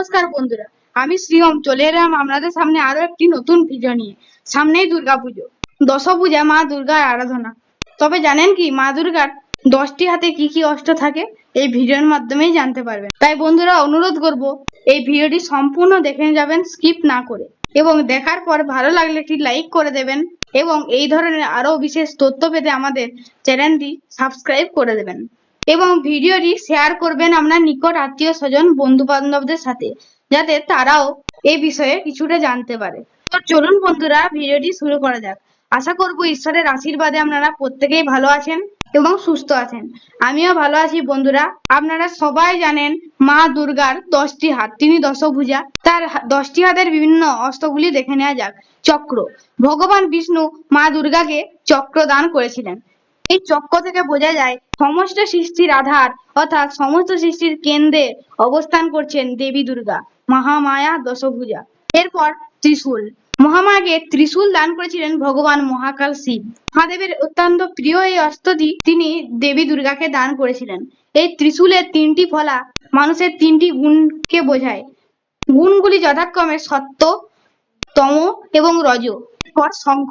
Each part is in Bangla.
নমস্কার বন্ধুরা, আমি শ্রীহম, চলে এলাম আপনাদের সামনে আরও একটি নতুন ভিডিও নিয়ে। সামনেই দুর্গাপুজো দশপূজা মা দুর্গার আরাধনা। তবে জানেন কি, মা দুর্গার দশটি হাতে কি কি অস্ত্র থাকে, এই ভিডিওর মাধ্যমেই জানতে পারবেন। তাই বন্ধুরা, অনুরোধ করব, এই ভিডিওটি সম্পূর্ণ দেখে যাবেন, স্কিপ না করে। এবং দেখার পর ভালো লাগলে একটি লাইক করে দেবেন, এবং এই ধরনের আরও বিশেষ তথ্য পেতে আমাদের চ্যানেলটি সাবস্ক্রাইব করে দেবেন। এবং ভিডিওটি শেয়ার করবেন আপনার নিকট আত্মীয় স্বজন বন্ধু বান্ধবদের সাথে, যাতে তারাও এই বিষয়ে কিছুটা জানতে পারে। তো চলুন বন্ধুরা, ভিডিওটি শুরু করা যাক। আশা করব ঈশ্বরের আশীর্বাদে আপনারা প্রত্যেকেই ভালো আছেন এবং সুস্থ আছেন। আমিও ভালো আছি বন্ধুরা। আপনারা সবাই জানেন মা দুর্গার দশটি হাত। তিনি দশভুজা। তার দশটি হাতের বিভিন্ন অস্ত্রগুলি দেখে নেওয়া যাক। চক্র। ভগবান বিষ্ণু মা দুর্গাকে চক্র দান করেছিলেন। এই চক্র থেকে বোঝা যায় সমস্ত সৃষ্টির আধার অর্থাৎ সমস্ত সৃষ্টির কেন্দ্রে অবস্থান করছেন দেবী দুর্গা, মহামায়া দশভুজা। এরপর ত্রিশূল। মহামায়াকে ত্রিশূল দান করেছিলেন ভগবান মহাকাল শিব। মহাদেবের অত্যন্ত প্রিয় এই অস্ত্রটি তিনি দেবী দুর্গাকে দান করেছিলেন। এই ত্রিশূলের তিনটি ফলা মানুষের তিনটি গুণকে বোঝায়। গুণগুলি যথাক্রমে সত্য, তম এবং রজ শঙ্খ।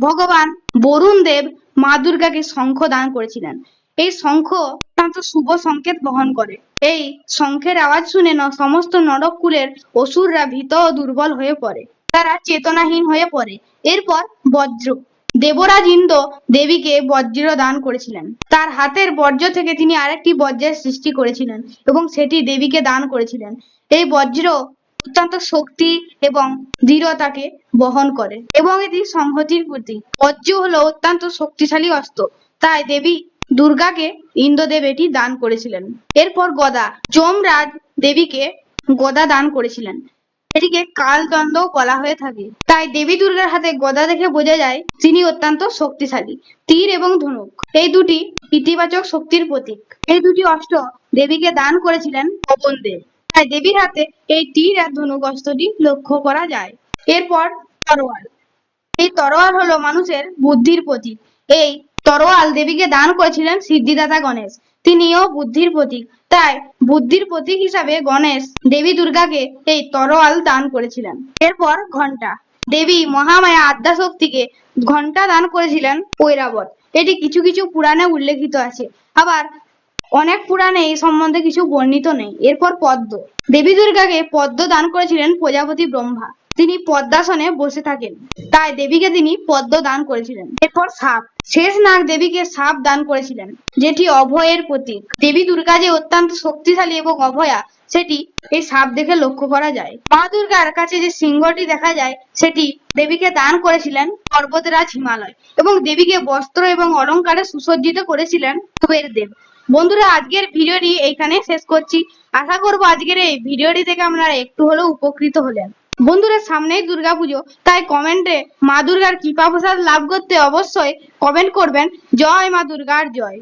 ভগবান বরুণ দেব মা দুর্গাকে শঙ্খ দান করেছিলেন। এই শঙ্খ অত্যন্ত শুভ সংকেত বহন করে। এই শঙ্খের আওয়াজ শুনে সমস্ত নরককুলের অসুররা ভীত ও দুর্বল হয়ে পড়ে। তারা চেতনাহীন হয়ে পড়ে। এরপর বজ্র। দেবরাজ ইন্দ্র দেবীকে বজ্র দান করেছিলেন। তার হাতের বজ্র থেকে তিনি আরেকটি বজ্রের সৃষ্টি করেছিলেন এবং সেটি দেবীকে দান করেছিলেন। এই বজ্র অত্যন্ত শক্তি এবং দৃঢ়তাকে বহন করে। এবং এটি সংহতির প্রতীক। বজ্র হলো অত্যন্ত শক্তিশালী অস্ত্র। তাই দেবী দুর্গাকে ইন্দ্রদেব এটি দান করেছিলেন। এরপর গদা, যমরাজ দেবীকে গদা দান করেছিলেন। এটিকে কালদণ্ড বলা হয়ে থাকে। তাই দেবী দুর্গার হাতে গদা দেখে বোঝা যায়, তিনি অত্যন্ত শক্তিশালী, তীর এবং ধনুক। এই দুটি ইতিবাচক শক্তির প্রতীক। এই দুটি অস্ত্র দেবীকে দান করেছিলেন পবন দেব। তাই দেবীর হাতে এই তীর আর ধনুক অস্ত্রটি লক্ষ্য করা যায়। এরপর তরোয়াল। এই তরোয়াল হলো মানুষের বুদ্ধির প্রতীক। এই তরোয়াল দেবীকে দান করেছিলেন সিদ্ধিদাতা গণেশ। তিনিও বুদ্ধির প্রতীক। তাই বুদ্ধির প্রতীক হিসাবে গণেশ দেবী দুর্গাকে এই তরোয়াল দান করেছিলেন। এরপর ঘণ্টা দেবী মহামায়া আদ্যাশক্তিকে ঘণ্টা দান করেছিলেন ঐরাবত। এটি কিছু কিছু পুরাণে উল্লেখিত আছে। আবার অনেক পুরাণে এই সম্বন্ধে কিছু বর্ণিত নেই। এরপর পদ্ম। দেবী দুর্গাকে পদ্ম দান করেছিলেন প্রজাপতি ব্রহ্মা। তিনি পদ্মাসনে বসে থাকেন। তাই দেবীকে তিনি পদ্ম দান করেছিলেন। এরপর সাপ। শেষ নাগ দেবীকে সাপ দান করেছিলেন, যেটি অভয়ের প্রতীক। দেবী দুর্গা যে অত্যন্ত শক্তিশালী এবং অভয়া। সেটি এই সাপ দেখে লক্ষ্য করা যায়। মা দুর্গার কাছে যে সিংহটি দেখা যায়, সেটি দেবীকে দান করেছিলেন পর্বতরাজ হিমালয় এবং দেবীকে বস্ত্র এবং অলংকারে সুসজ্জিত করেছিলেন কুবের দেব বন্ধুরা, আজকের ভিডিওটি এইখানে শেষ করছি। আশা করব আজকের এই ভিডিওটি থেকে আপনারা একটু হলেও উপকৃত হলেন। বন্ধুরা, সামনেই দুর্গাপুজো, তাই কমেন্টে মা দুর্গার কৃপা প্রসাদ লাভ করতে অবশ্যই কমেন্ট করবেন। জয় মা দুর্গার জয়।